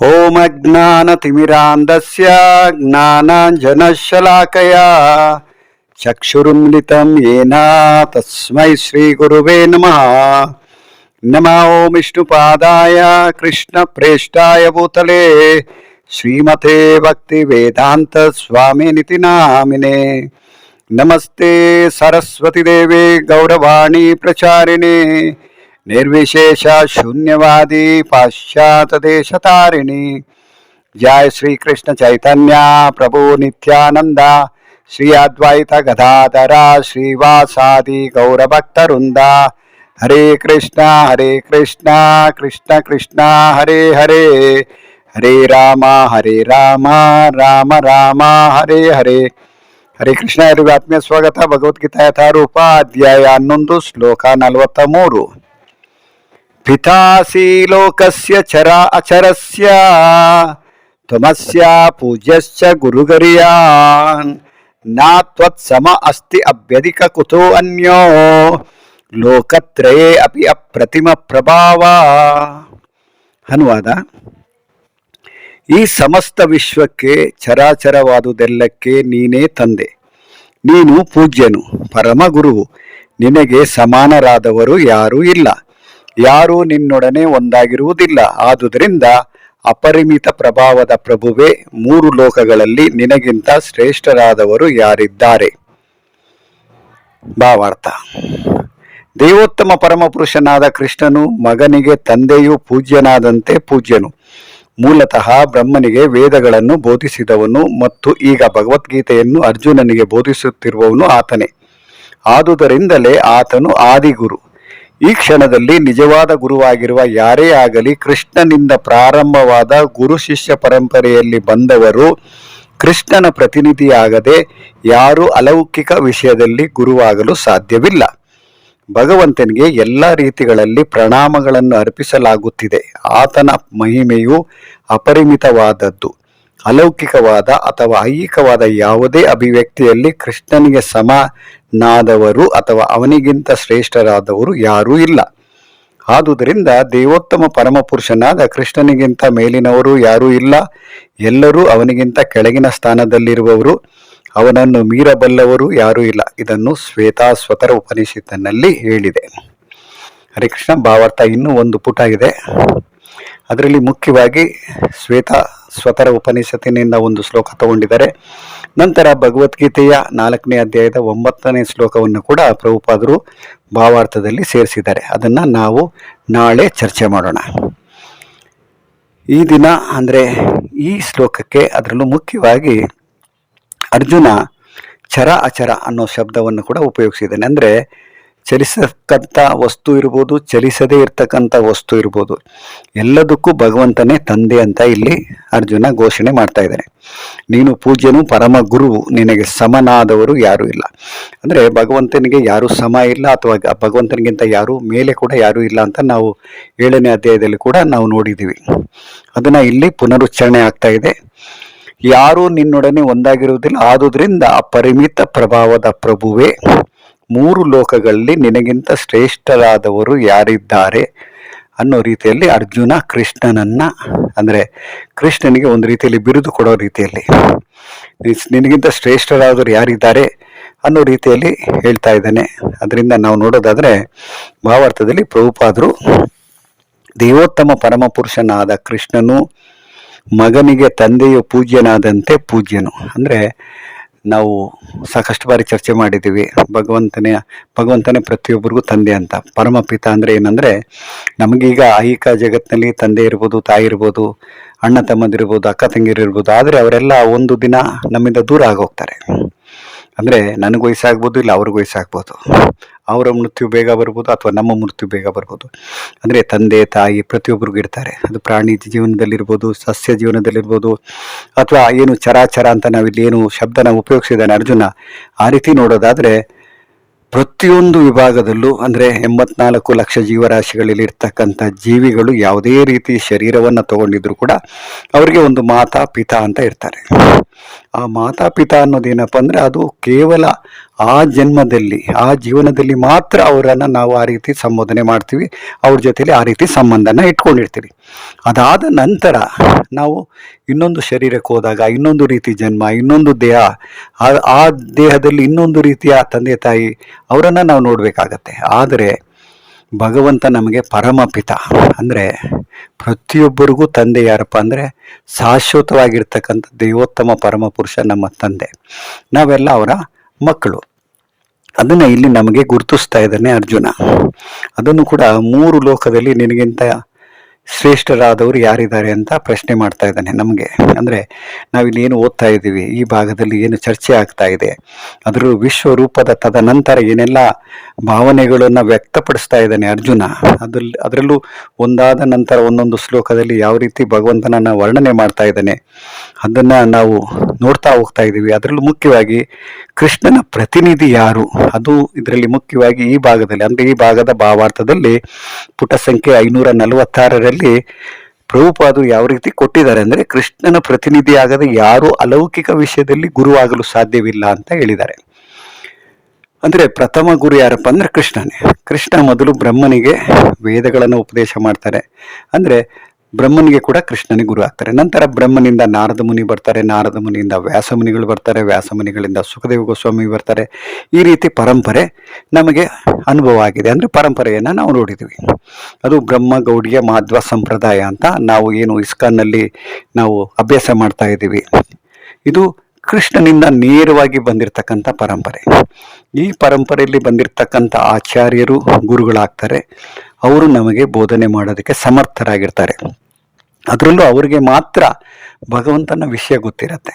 ॐ अज्ञानतिमिरान्धस्य ज्ञानाञ्जनशलाकया चक्षुरुन्मिलितं येन तस्मै श्रीगुरुवे नमः नमो विष्णुपादाय कृष्णप्रेष्ठाय भूतले श्रीमते भक्तिवेदान्तस्वामिनिति नामिने नमस्ते सरस्वतीदेवे गौरवाणी प्रचारिणे నిర్విశేష శూన్యవాది పాశ్చాతదేశతారిణి జయ శ్రీకృష్ణ చైతన్య ప్రభు నిత్యానంద శ్రీ అద్వైత గదాధర శ్రీవాసాది గౌరభక్తరుంద హరే కృష్ణ హరే కృష్ణ కృష్ణ కృష్ణ హరే హరే హరే రామ హరే రామ రామ రామ హరే హరే హరే కృష్ణ ಎಲ್ಲರಿಗೂ ಆತ್ಮೀಯ ಸ್ವಾಗತ ಭಗವದ್ಗೀತಾ ಯಥಾರೂಪ ಅಧ್ಯಾಯ ಹನ್ನೊಂದು ಶ್ಲೋಕ ನಲವತ್ತ ಮೂರು ಪಿತಾಸಿ ಲೋಕಸ್ಯ ಚರ ಅಚರಸ್ಯ ತ್ವಮಸ್ಯ ಪೂಜ್ಯಶ್ಚ ಗುರುಗರಿಯಾನ್ ನಾ ತ್ವತ್ಸಮ ಅಸ್ತಿ ಅಭ್ಯಧಿಕ ಕುತೋ ಅನ್ಯೋ ಲೋಕತ್ರಯೇ ಅಪಿ ಅಪ್ರತಿಮ ಪ್ರಭಾವ ಅನುವಾದ ಈ ಸಮಸ್ತ ವಿಶ್ವಕ್ಕೆ ಚರಾಚರವಾದುದೆಲ್ಲಕ್ಕೆ ನೀನೇ ತಂದೆ. ನೀನು ಪೂಜ್ಯನು ಪರಮ ಗುರುವು ನಿನಗೆ ಸಮಾನರಾದವರು ಯಾರೂ ಇಲ್ಲ. ಯಾರೂ ನಿನ್ನೊಡನೆ ಒಂದಾಗಿರುವುದಿಲ್ಲ. ಆದುದರಿಂದ ಅಪರಿಮಿತ ಪ್ರಭಾವದ ಪ್ರಭುವೆ ಮೂರು ಲೋಕಗಳಲ್ಲಿ ನಿನಗಿಂತ ಶ್ರೇಷ್ಠರಾದವರು ಯಾರಿದ್ದಾರೆ? ಭಾವಾರ್ಥ. ದೇವೋತ್ತಮ ಪರಮಪುರುಷನಾದ ಕೃಷ್ಣನು ಮಗನಿಗೆ ತಂದೆಯು ಪೂಜ್ಯನಾದಂತೆ ಪೂಜ್ಯನು. ಮೂಲತಃ ಬ್ರಹ್ಮನಿಗೆ ವೇದಗಳನ್ನು ಬೋಧಿಸಿದವನು ಮತ್ತು ಈಗ ಭಗವದ್ಗೀತೆಯನ್ನು ಅರ್ಜುನನಿಗೆ ಬೋಧಿಸುತ್ತಿರುವವನು ಆತನೇ. ಆದುದರಿಂದಲೇ ಆತನು ಆದಿಗುರು. ಈ ಕ್ಷಣದಲ್ಲಿ ನಿಜವಾದ ಗುರುವಾಗಿರುವ ಯಾರೇ ಆಗಲಿ ಕೃಷ್ಣನಿಂದ ಪ್ರಾರಂಭವಾದ ಗುರು ಶಿಷ್ಯ ಪರಂಪರೆಯಲ್ಲಿ ಬಂದವರು ಕೃಷ್ಣನ ಪ್ರತಿನಿಧಿಯಾಗದೆ ಯಾರು ಅಲೌಕಿಕ ವಿಷಯದಲ್ಲಿ ಗುರುವಾಗಲು ಸಾಧ್ಯವಿಲ್ಲ. ಭಗವಂತನಿಗೆ ಎಲ್ಲ ರೀತಿಗಳಲ್ಲಿ ಪ್ರಣಾಮಗಳನ್ನು ಅರ್ಪಿಸಲಾಗುತ್ತಿದೆ. ಆತನ ಮಹಿಮೆಯು ಅಪರಿಮಿತವಾದದ್ದು. ಅಲೌಕಿಕವಾದ ಅಥವಾ ಐಹಿಕವಾದ ಯಾವುದೇ ಅಭಿವ್ಯಕ್ತಿಯಲ್ಲಿ ಕೃಷ್ಣನಿಗೆ ಸಮನಾದವರು ಅಥವಾ ಅವನಿಗಿಂತ ಶ್ರೇಷ್ಠರಾದವರು ಯಾರೂ ಇಲ್ಲ. ಆದುದರಿಂದ ದೇವೋತ್ತಮ ಪರಮಪುರುಷನಾದ ಕೃಷ್ಣನಿಗಿಂತ ಮೇಲಿನವರು ಯಾರೂ ಇಲ್ಲ. ಎಲ್ಲರೂ ಅವನಿಗಿಂತ ಕೆಳಗಿನ ಸ್ಥಾನದಲ್ಲಿರುವವರು, ಅವನನ್ನು ಮೀರಬಲ್ಲವರು ಯಾರೂ ಇಲ್ಲ. ಇದನ್ನು ಶ್ವೇತಾಸ್ವತರ ಉಪನಿಷತ್ತಿನಲ್ಲಿ ಹೇಳಿದೆ. ಹರಿಕೃಷ್ಣ ಭಾವಾರ್ಥ, ಇನ್ನೂ ಒಂದು ಪುಟ ಇದೆ. ಅದರಲ್ಲಿ ಮುಖ್ಯವಾಗಿ ಶ್ವೇತ ಸ್ವತರ ಉಪನಿಷತ್ತಿನಿಂದ ಒಂದು ಶ್ಲೋಕ ತಗೊಂಡಿದ್ದಾರೆ. ನಂತರ ಭಗವದ್ಗೀತೆಯ ನಾಲ್ಕನೇ ಅಧ್ಯಾಯದ ಒಂಬತ್ತನೇ ಶ್ಲೋಕವನ್ನು ಕೂಡ ಪ್ರಭುಪಾದರು ಭಾವಾರ್ಥದಲ್ಲಿ ಸೇರಿಸಿದ್ದಾರೆ. ಅದನ್ನು ನಾವು ನಾಳೆ ಚರ್ಚೆ ಮಾಡೋಣ. ಈ ದಿನ ಅಂದರೆ ಈ ಶ್ಲೋಕಕ್ಕೆ ಅದರಲ್ಲೂ ಮುಖ್ಯವಾಗಿ ಅರ್ಜುನ ಚರ ಅಚರ ಅನ್ನೋ ಶಬ್ದವನ್ನು ಕೂಡ ಉಪಯೋಗಿಸಿದ್ದಾನೆ. ಅಂದರೆ ಚಲಿಸತಕ್ಕಂಥ ವಸ್ತು ಇರ್ಬೋದು, ಚಲಿಸದೇ ಇರ್ತಕ್ಕಂಥ ವಸ್ತು ಇರ್ಬೋದು, ಎಲ್ಲದಕ್ಕೂ ಭಗವಂತನೇ ತಂದೆ ಅಂತ ಇಲ್ಲಿ ಅರ್ಜುನ ಘೋಷಣೆ ಮಾಡ್ತಾ ಇದ್ದಾನೆ. ನೀನು ಪೂಜ್ಯನು, ಪರಮ ಗುರುವು, ನಿನಗೆ ಸಮನಾದವರು ಯಾರೂ ಇಲ್ಲ. ಅಂದರೆ ಭಗವಂತನಿಗೆ ಯಾರೂ ಸಮ ಇಲ್ಲ, ಅಥವಾ ಭಗವಂತನಿಗಿಂತ ಯಾರೂ ಮೇಲೆ ಕೂಡ ಯಾರೂ ಇಲ್ಲ ಅಂತ ನಾವು ಏಳನೇ ಅಧ್ಯಾಯದಲ್ಲಿ ಕೂಡ ನಾವು ನೋಡಿದ್ದೀವಿ. ಅದನ್ನು ಇಲ್ಲಿ ಪುನರುಚ್ಚರಣೆ ಆಗ್ತಾ ಇದೆ. ಯಾರೂ ನಿನ್ನೊಡನೆ ಒಂದಾಗಿರುವುದಿಲ್ಲ, ಆದುದರಿಂದ ಅಪರಿಮಿತ ಪ್ರಭಾವದ ಪ್ರಭುವೇ ಮೂರು ಲೋಕಗಳಲ್ಲಿ ನಿನಗಿಂತ ಶ್ರೇಷ್ಠರಾದವರು ಯಾರಿದ್ದಾರೆ ಅನ್ನೋ ರೀತಿಯಲ್ಲಿ ಅರ್ಜುನ ಕೃಷ್ಣನನ್ನು, ಅಂದರೆ ಕೃಷ್ಣನಿಗೆ ಒಂದು ರೀತಿಯಲ್ಲಿ ಬಿರುದು ಕೊಡೋ ರೀತಿಯಲ್ಲಿ. ನಿನಗಿಂತ ಶ್ರೇಷ್ಠರಾದವರು ಯಾರಿದ್ದಾರೆ ಅನ್ನೋ ರೀತಿಯಲ್ಲಿ ಹೇಳ್ತಾ ಇದ್ದಾನೆ. ಅದರಿಂದ ನಾವು ನೋಡೋದಾದರೆ ಭಾವಾರ್ಥದಲ್ಲಿ ಪ್ರಭುಪಾದರು ದೇವೋತ್ತಮ ಪರಮಪುರುಷನಾದ ಕೃಷ್ಣನು ಮಗನಿಗೆ ತಂದೆಯು ಪೂಜ್ಯನಾದಂತೆ ಪೂಜ್ಯನು. ಅಂದರೆ ನಾವು ಸಾಕಷ್ಟು ಬಾರಿ ಚರ್ಚೆ ಮಾಡಿದ್ದೀವಿ. ಭಗವಂತನೇ ಭಗವಂತನೇ ಪ್ರತಿಯೊಬ್ಬರಿಗೂ ತಂದೆ ಅಂತ. ಪರಮಪಿತ ಅಂದರೆ ಏನಂದರೆ, ನಮಗೀಗ ಐಹಿಕ ಜಗತ್ತಿನಲ್ಲಿ ತಂದೆ ಇರ್ಬೋದು, ತಾಯಿ ಇರ್ಬೋದು, ಅಣ್ಣ ತಮ್ಮದಿರ್ಬೋದು, ಅಕ್ಕ ತಂಗಿರಿರ್ಬೋದು ಆದರೆ ಅವರೆಲ್ಲ ಒಂದು ದಿನ ನಮ್ಮಿಂದ ದೂರ ಆಗೋಗ್ತಾರೆ. ಅಂದರೆ ನನಗೆ ವಯಸ್ಸಾಗ್ಬೋದು ಇಲ್ಲ ಅವ್ರಿಗೆ ವಯಸ್ಸಾಗ್ಬೋದು ಅವರ ಮೃತ್ಯು ಬೇಗ ಬರ್ಬೋದು ಅಥವಾ ನಮ್ಮ ಮೃತ್ಯು ಬೇಗ ಬರ್ಬೋದು. ಅಂದರೆ ತಂದೆ, ತಾಯಿ ಪ್ರತಿಯೊಬ್ಬರಿಗೂ ಇರ್ತಾರೆ. ಅದು ಪ್ರಾಣಿ ಜೀವನದಲ್ಲಿರ್ಬೋದು, ಸಸ್ಯ ಜೀವನದಲ್ಲಿರ್ಬೋದು, ಅಥವಾ ಏನು ಚರಾಚರ ಅಂತ ನಾವಿಲ್ಲಿ ಏನು ಶಬ್ದನ ಉಪಯೋಗಿಸಿದ್ದಾನೆ ಅರ್ಜುನ, ಆ ರೀತಿ ನೋಡೋದಾದರೆ ಪ್ರತಿಯೊಂದು ವಿಭಾಗದಲ್ಲೂ ಅಂದರೆ ಎಂಬತ್ನಾಲ್ಕು ಲಕ್ಷ ಜೀವರಾಶಿಗಳಲ್ಲಿ ಇರ್ತಕ್ಕಂಥ ಜೀವಿಗಳು ಯಾವುದೇ ರೀತಿ ಶರೀರವನ್ನು ತಗೊಂಡಿದ್ರು ಕೂಡ ಅವರಿಗೆ ಒಂದು ಮಾತಾ ಪಿತಾ ಅಂತ ಇರ್ತಾರೆ. ಆ ಮಾತಾ ಪಿತಾ ಅನ್ನೋದೇನಪ್ಪ ಅಂದರೆ ಅದು ಕೇವಲ ಆ ಜನ್ಮದಲ್ಲಿ, ಆ ಜೀವನದಲ್ಲಿ ಮಾತ್ರ ಅವರನ್ನು ನಾವು ಆ ರೀತಿ ಸಂಬೋಧನೆ ಮಾಡ್ತೀವಿ, ಅವ್ರ ಜೊತೇಲಿ ಆ ರೀತಿ ಸಂಬಂಧನ ಇಟ್ಕೊಂಡಿರ್ತೀವಿ. ಅದಾದ ನಂತರ ನಾವು ಇನ್ನೊಂದು ಶರೀರಕ್ಕೆ ಹೋದಾಗ, ಇನ್ನೊಂದು ರೀತಿ ಜನ್ಮ, ಇನ್ನೊಂದು ದೇಹ, ಆ- ದೇಹದಲ್ಲಿ ಇನ್ನೊಂದು ರೀತಿಯ ತಂದೆ ತಾಯಿ ಅವರನ್ನು ನಾವು ನೋಡಬೇಕಾಗತ್ತೆ. ಆದರೆ ಭಗವಂತ ನಮಗೆ ಪರಮಪಿತ ಅಂದರೆ ಪ್ರತಿಯೊಬ್ಬರಿಗೂ ತಂದೆ ಯಾರಪ್ಪ ಅಂದರೆ ಶಾಶ್ವತವಾಗಿರ್ತಕ್ಕಂಥ ದೇವೋತ್ತಮ ಪರಮ ಪುರುಷ ನಮ್ಮ ತಂದೆ. ನಾವೆಲ್ಲ ಅವರ ಮಕ್ಕಳು. ಅದನ್ನು ಇಲ್ಲಿ ನಮಗೆ ಗುರುತಿಸ್ತಾ ಇದ್ದಾನೆ ಅರ್ಜುನ. ಅದನ್ನು ಕೂಡ ಮೂರು ಲೋಕದಲ್ಲಿ ನಿನಗಿಂತ ಶ್ರೇಷ್ಠರಾದವರು ಯಾರಿದ್ದಾರೆ ಅಂತ ಪ್ರಶ್ನೆ ಮಾಡ್ತಾ ಇದ್ದಾನೆ ನಮಗೆ. ಅಂದರೆ ನಾವಿಲ್ಲಿ ಏನು ಓದ್ತಾ ಇದ್ದೀವಿ? ಈ ಭಾಗದಲ್ಲಿ ಏನು ಚರ್ಚೆ ಆಗ್ತಾ ಇದೆ? ಅದರ ವಿಶ್ವರೂಪದ ತದನಂತರ ಏನೆಲ್ಲ ಭಾವನೆಗಳನ್ನು ವ್ಯಕ್ತಪಡಿಸ್ತಾ ಇದ್ದಾನೆ ಅರ್ಜುನ. ಅದ್ರಲ್ಲಿ ಅದರಲ್ಲೂ ಒಂದಾದ ನಂತರ ಒಂದೊಂದು ಶ್ಲೋಕದಲ್ಲಿ ಯಾವ ರೀತಿ ಭಗವಂತನನ್ನ ವರ್ಣನೆ ಮಾಡ್ತಾ ಇದ್ದಾನೆ, ಅದನ್ನು ನಾವು ನೋಡ್ತಾ ಹೋಗ್ತಾ ಇದ್ದೀವಿ. ಅದರಲ್ಲೂ ಮುಖ್ಯವಾಗಿ ಕೃಷ್ಣನ ಪ್ರತಿನಿಧಿ ಯಾರು, ಅದು ಇದರಲ್ಲಿ ಮುಖ್ಯವಾಗಿ ಈ ಭಾಗದಲ್ಲಿ, ಅಂದರೆ ಈ ಭಾಗದ ಭಾವಾರ್ಥದಲ್ಲಿ ಪುಟ ಸಂಖ್ಯೆ ಐನೂರ ನಲವತ್ತಾರರಲ್ಲಿ ಪ್ರಭುಪಾದು ಯಾವ ರೀತಿ ಕೊಟ್ಟಿದ್ದಾರೆ ಅಂದರೆ ಕೃಷ್ಣನ ಪ್ರತಿನಿಧಿ ಆಗದೆ ಯಾರು ಅಲೌಕಿಕ ವಿಷಯದಲ್ಲಿ ಗುರುವಾಗಲು ಸಾಧ್ಯವಿಲ್ಲ ಅಂತ ಹೇಳಿದ್ದಾರೆ. ಅಂದರೆ ಪ್ರಥಮ ಗುರು ಯಾರಪ್ಪ ಅಂದ್ರೆ ಕೃಷ್ಣನೇ. ಕೃಷ್ಣ ಮೊದಲು ಬ್ರಹ್ಮನಿಗೆ ವೇದಗಳನ್ನು ಉಪದೇಶ ಮಾಡ್ತಾರೆ. ಅಂದರೆ ಬ್ರಹ್ಮನಿಗೆ ಕೂಡ ಕೃಷ್ಣನಿಗೆ ಗುರು ಆಗ್ತಾರೆ. ನಂತರ ಬ್ರಹ್ಮನಿಂದ ನಾರದ ಮುನಿ ಬರ್ತಾರೆ, ನಾರದ ಮುನಿಯಿಂದ ವ್ಯಾಸ ಮುನಿಗಳು ಬರ್ತಾರೆ, ವ್ಯಾಸ ಮುನಿಗಳಿಂದ ಸುಖದೇವ ಗೋಸ್ವಾಮಿ ಬರ್ತಾರೆ. ಈ ರೀತಿ ಪರಂಪರೆ ನಮಗೆ ಅನುಭವ ಆಗಿದೆ. ಅಂದರೆ ಪರಂಪರೆಯನ್ನು ನಾವು ನೋಡಿದ್ದೀವಿ ಅದು ಬ್ರಹ್ಮ, ಗೌಡಿಯ ಮಾಧ್ವ ಸಂಪ್ರದಾಯ ಅಂತ ನಾವು ಏನು ಇಸ್ಕಾನ್ನಲ್ಲಿ ನಾವು ಅಭ್ಯಾಸ ಮಾಡ್ತಾ ಇದ್ದೀವಿ. ಇದು ಕೃಷ್ಣನಿಂದ ನೇರವಾಗಿ ಬಂದಿರತಕ್ಕಂಥ ಪರಂಪರೆ. ಈ ಪರಂಪರೆಯಲ್ಲಿ ಬಂದಿರತಕ್ಕಂಥ ಆಚಾರ್ಯರು, ಗುರುಗಳಾಗ್ತಾರೆ. ಅವರು ನಮಗೆ ಬೋಧನೆ ಮಾಡೋದಕ್ಕೆ ಸಮರ್ಥರಾಗಿರ್ತಾರೆ. ಅದರಲ್ಲೂ ಅವರಿಗೆ ಮಾತ್ರ ಭಗವಂತನ ವಿಷಯ ಗೊತ್ತಿರತ್ತೆ.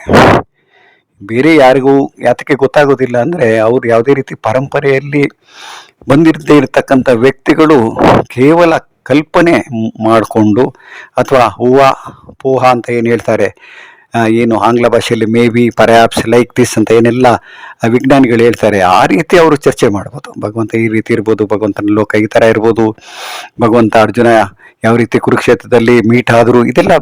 ಬೇರೆ ಯಾರಿಗೂ ಯಾತಕ್ಕೆ ಗೊತ್ತಾಗೋದಿಲ್ಲ ಅಂದರೆ ಅವ್ರು ಯಾವುದೇ ರೀತಿ ಪರಂಪರೆಯಲ್ಲಿ ಬಂದಿರದೇ ಇರತಕ್ಕಂಥ ವ್ಯಕ್ತಿಗಳು ಕೇವಲ ಕಲ್ಪನೆ ಮಾಡಿಕೊಂಡು ಅಥವಾ ಹೂವ, ಪೋಹ ಅಂತ ಏನು ಹೇಳ್ತಾರೆ ಏನು ಆಂಗ್ಲ ಭಾಷೆಯಲ್ಲಿ may be, perhaps, like this ಅಂತ ಏನೆಲ್ಲ ವಿಜ್ಞಾನಿಗಳು ಹೇಳ್ತಾರೆ, ಆ ರೀತಿ ಅವರು ಚರ್ಚೆ ಮಾಡ್ಬೋದು. ಭಗವಂತ ಈ ರೀತಿ ಇರ್ಬೋದು, ಭಗವಂತನ ಲೋಕ ಈ ಥರ ಇರ್ಬೋದು, ಭಗವಂತ ಅರ್ಜುನ ಯಾವ ರೀತಿ ಕುರುಕ್ಷೇತ್ರದಲ್ಲಿ ಮೀಟ್ ಆದರೂ, ಇದೆಲ್ಲ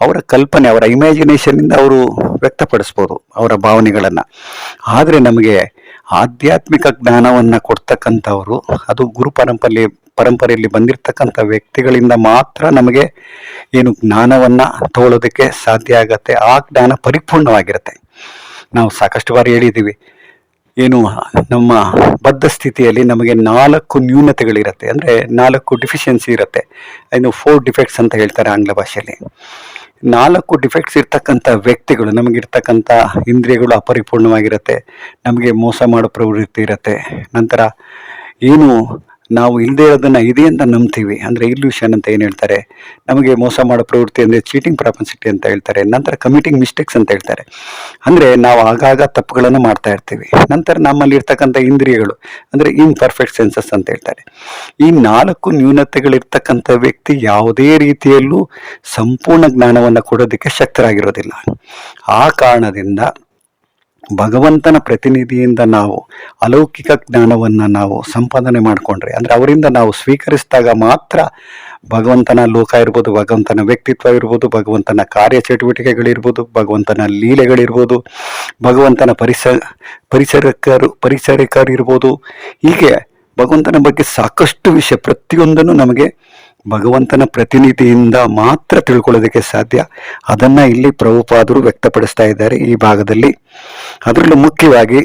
ಅವರ ಕಲ್ಪನೆ, ಅವರ ಇಮ್ಯಾಜಿನೇಷನ್ನಿಂದ ಅವರು ವ್ಯಕ್ತಪಡಿಸ್ಬೋದು, ಅವರ ಭಾವನೆಗಳನ್ನು. ಆದರೆ ನಮಗೆ ಆಧ್ಯಾತ್ಮಿಕ ಜ್ಞಾನವನ್ನು ಕೊಡ್ತಕ್ಕಂಥವರು, ಅದು ಗುರು ಪರಂಪರೆ ಪರಂಪರೆಯಲ್ಲಿ ಬಂದಿರತಕ್ಕಂಥ ವ್ಯಕ್ತಿಗಳಿಂದ ಮಾತ್ರ ನಮಗೆ ಏನು ಜ್ಞಾನವನ್ನು ತಗೊಳ್ಳೋದಕ್ಕೆ ಸಾಧ್ಯ ಆಗತ್ತೆ. ಆ ಜ್ಞಾನ ಪರಿಪೂರ್ಣವಾಗಿರುತ್ತೆ. ನಾವು ಸಾಕಷ್ಟು ಬಾರಿ ಹೇಳಿದ್ದೀವಿ. ಏನು ನಮ್ಮ ಬದ್ಧ ಸ್ಥಿತಿಯಲ್ಲಿ ನಮಗೆ ನಾಲ್ಕು ನ್ಯೂನತೆಗಳಿರುತ್ತೆ. ಅಂದರೆ ನಾಲ್ಕು ಡಿಫಿಷಿಯನ್ಸಿ ಇರುತ್ತೆ. ಇನ್ನು ಫೋರ್ ಡಿಫೆಕ್ಟ್ಸ್ ಅಂತ ಹೇಳ್ತಾರೆ ಆಂಗ್ಲ ಭಾಷೆಯಲ್ಲಿ. ನಾಲ್ಕು ಡಿಫೆಕ್ಟ್ಸ್ ಇರ್ತಕ್ಕಂಥ ವ್ಯಕ್ತಿಗಳು, ನಮಗಿರ್ತಕ್ಕಂಥ ಇಂದ್ರಿಯಗಳು ಅಪರಿಪೂರ್ಣವಾಗಿರುತ್ತೆ. ನಮಗೆ ಮೋಸ ಮಾಡೋ ಪ್ರವೃತ್ತಿ ಇರುತ್ತೆ. ನಂತರ ಏನು ನಾವು ಇಲ್ಲದೆ ಇರೋದನ್ನು ಇದೆ ಅಂತ ನಂಬ್ತೀವಿ. ಅಂದರೆ ಇಲ್ಯೂಷನ್ ಅಂತ ಏನು ಹೇಳ್ತಾರೆ? ನಮಗೆ ಮೋಸ ಮಾಡೋ ಪ್ರವೃತ್ತಿ ಅಂದರೆ ಚೀಟಿಂಗ್ ಪ್ರಾಪನ್ಸಿಟಿ ಅಂತ ಹೇಳ್ತಾರೆ. ನಂತರ ಕಮಿಟಿಂಗ್ ಮಿಸ್ಟೇಕ್ಸ್ ಅಂತ ಹೇಳ್ತಾರೆ. ಅಂದರೆ ನಾವು ಆಗಾಗ ತಪ್ಪುಗಳನ್ನು ಮಾಡ್ತಾ ಇರ್ತೀವಿ. ನಂತರ ನಮ್ಮಲ್ಲಿ ಇರ್ತಕ್ಕಂಥ ಇಂದ್ರಿಯಗಳು, ಅಂದರೆ ಇನ್ಪರ್ಫೆಕ್ಟ್ ಸೆನ್ಸಸ್ ಅಂತ ಹೇಳ್ತಾರೆ. ಈ ನಾಲ್ಕು ನ್ಯೂನತೆಗಳಿರ್ತಕ್ಕಂಥ ವ್ಯಕ್ತಿ ಯಾವುದೇ ರೀತಿಯಲ್ಲೂ ಸಂಪೂರ್ಣ ಜ್ಞಾನವನ್ನು ಕೊಡೋದಕ್ಕೆ ಶಕ್ತರಾಗಿರೋದಿಲ್ಲ. ಆ ಕಾರಣದಿಂದ ಭಗವಂತನ ಪ್ರತಿನಿಧಿಯಿಂದ ನಾವು ಅಲೌಕಿಕ ಜ್ಞಾನವನ್ನು ನಾವು ಸಂಪಾದನೆ ಮಾಡಿಕೊಂಡ್ರೆ, ಅಂದರೆ ಅವರಿಂದ ನಾವು ಸ್ವೀಕರಿಸಿದಾಗ ಮಾತ್ರ ಭಗವಂತನ ಲೋಕ ಇರ್ಬೋದು, ಭಗವಂತನ ವ್ಯಕ್ತಿತ್ವ ಇರ್ಬೋದು, ಭಗವಂತನ ಕಾರ್ಯಚಟುವಟಿಕೆಗಳಿರ್ಬೋದು, ಭಗವಂತನ ಲೀಲೆಗಳಿರ್ಬೋದು, ಭಗವಂತನ ಪರಿಸ ಪರಿಸರಕರು, ಪರಿಸರಕರಿರ್ಬೋದು. ಹೀಗೆ ಭಗವಂತನ ಬಗ್ಗೆ ಸಾಕಷ್ಟು ವಿಷಯ ಪ್ರತಿಯೊಂದನ್ನು ನಮಗೆ ಭಗವಂತನ ಪ್ರತಿನಿಧಿಯಿಂದ ಮಾತ್ರ ತಿಳ್ಕೊಳ್ಳೋದಕ್ಕೆ ಸಾಧ್ಯ. ಅದನ್ನು ಇಲ್ಲಿ ಪ್ರಭುಪಾದರು ವ್ಯಕ್ತಪಡಿಸ್ತಾ ಇದ್ದಾರೆ ಈ ಭಾಗದಲ್ಲಿ. ಅದರಲ್ಲೂ ಮುಖ್ಯವಾಗಿ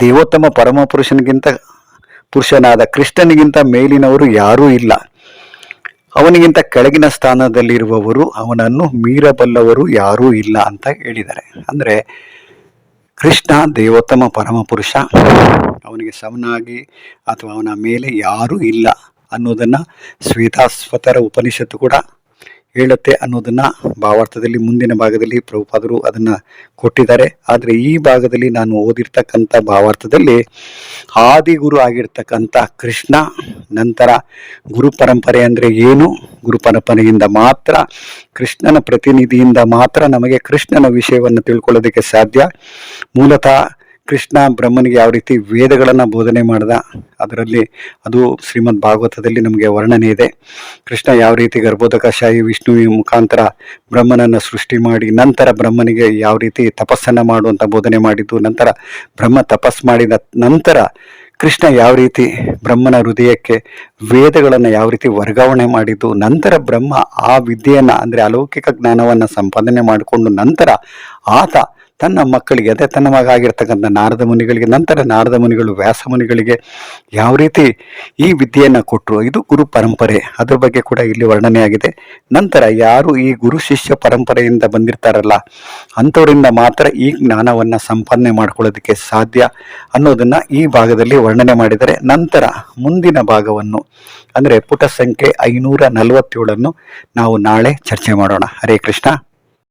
ದೇವೋತ್ತಮ ಪರಮ ಪುರುಷನಿಗಿಂತ ಪುರುಷನಾದ ಕೃಷ್ಣನಿಗಿಂತ ಮೇಲಿನವರು ಯಾರೂ ಇಲ್ಲ. ಅವನಿಗಿಂತ ಕೆಳಗಿನ ಸ್ಥಾನದಲ್ಲಿರುವವರು, ಅವನನ್ನು ಮೀರಬಲ್ಲವರು ಯಾರೂ ಇಲ್ಲ ಅಂತ ಹೇಳಿದ್ದಾರೆ. ಅಂದರೆ ಕೃಷ್ಣ ದೇವೋತ್ತಮ ಪರಮ ಪುರುಷ ಅವನಿಗೆ ಸಮನಾಗಿ ಅಥವಾ ಅವನ ಮೇಲೆ ಯಾರೂ ಇಲ್ಲ. ಅನ್ನೋದನ್ನು ಶ್ವೇತಾಸ್ವತರ ಉಪನಿಷತ್ತು ಕೂಡ ಹೇಳುತ್ತೆ ಅನ್ನೋದನ್ನು ಭಾವಾರ್ಥದಲ್ಲಿ ಮುಂದಿನ ಭಾಗದಲ್ಲಿ ಪ್ರಭುಪಾದರು ಅದನ್ನು ಕೊಟ್ಟಿದ್ದಾರೆ. ಆದರೆ ಈ ಭಾಗದಲ್ಲಿ ನಾನು ಓದಿರ್ತಕ್ಕಂಥ ಭಾವಾರ್ಥದಲ್ಲಿ ಆದಿಗುರು ಆಗಿರ್ತಕ್ಕಂಥ ಕೃಷ್ಣ, ನಂತರ ಗುರು ಪರಂಪರೆ ಅಂದರೆ ಏನು? ಗುರು ಪರಂಪರೆಯಿಂದ ಮಾತ್ರ, ಕೃಷ್ಣನ ಪ್ರತಿನಿಧಿಯಿಂದ ಮಾತ್ರ ನಮಗೆ ಕೃಷ್ಣನ ವಿಷಯವನ್ನು ತಿಳ್ಕೊಳ್ಳೋದಕ್ಕೆ ಸಾಧ್ಯ. ಮೂಲತಃ ಕೃಷ್ಣ ಬ್ರಹ್ಮನಿಗೆ ಯಾವ ರೀತಿ ವೇದಗಳನ್ನು ಬೋಧನೆ ಮಾಡಿದ, ಅದರಲ್ಲಿ ಅದು ಶ್ರೀಮದ್ ಭಾಗವತದಲ್ಲಿ ನಮಗೆ ವರ್ಣನೆ ಇದೆ. ಕೃಷ್ಣ ಯಾವ ರೀತಿ ಗರ್ಭೋದಕಶಾಹಿ ವಿಷ್ಣುವಿನ ಮುಖಾಂತರ ಬ್ರಹ್ಮನನ್ನು ಸೃಷ್ಟಿ ಮಾಡಿ, ನಂತರ ಬ್ರಹ್ಮನಿಗೆ ಯಾವ ರೀತಿ ತಪಸ್ಸನ್ನು ಮಾಡುವಂಥ ಬೋಧನೆ ಮಾಡಿದ್ದು, ನಂತರ ಬ್ರಹ್ಮ ತಪಸ್ ಮಾಡಿದ ನಂತರ ಕೃಷ್ಣ ಯಾವ ರೀತಿ ಬ್ರಹ್ಮನ ಹೃದಯಕ್ಕೆ ವೇದಗಳನ್ನು ಯಾವ ರೀತಿ ವರ್ಗಾವಣೆ ಮಾಡಿದ್ದು, ನಂತರ ಬ್ರಹ್ಮ ಆ ವಿದ್ಯೆಯನ್ನು, ಅಂದರೆ ಅಲೌಕಿಕ ಜ್ಞಾನವನ್ನು ಸಂಪಾದನೆ ಮಾಡಿಕೊಂಡು ನಂತರ ಆತ ತನ್ನ ಮಕ್ಕಳಿಗೆ, ಅದೇ ತನ್ನ ಮಗ ಆಗಿರ್ತಕ್ಕಂಥ ನಾರದ ಮುನಿಗಳಿಗೆ, ನಂತರ ನಾರದ ಮುನಿಗಳು, ವ್ಯಾಸ ಮುನಿಗಳಿಗೆ ಯಾವ ರೀತಿ ಈ ವಿದ್ಯೆಯನ್ನು ಕೊಟ್ಟರು ಇದು ಗುರು ಪರಂಪರೆ. ಅದ್ರ ಬಗ್ಗೆ ಕೂಡ ಇಲ್ಲಿ ವರ್ಣನೆಯಾಗಿದೆ ನಂತರ ಯಾರು ಈ ಗುರು ಶಿಷ್ಯ ಪರಂಪರೆಯಿಂದ ಬಂದಿರ್ತಾರಲ್ಲ, ಅಂಥವರಿಂದ ಮಾತ್ರ ಈ ಜ್ಞಾನವನ್ನು ಸಂಪಾದನೆ ಮಾಡ್ಕೊಳ್ಳೋದಕ್ಕೆ ಸಾಧ್ಯ ಅನ್ನೋದನ್ನು ಈ ಭಾಗದಲ್ಲಿ ವರ್ಣನೆ ಮಾಡಿದರೆ ನಂತರ ಮುಂದಿನ ಭಾಗವನ್ನು, ಅಂದರೆ ಪುಟ ಸಂಖ್ಯೆ ಐನೂರ ನಲವತ್ತೇಳನ್ನು ನಾವು ನಾಳೆ ಚರ್ಚೆ ಮಾಡೋಣ. ಹರೇ ಕೃಷ್ಣ.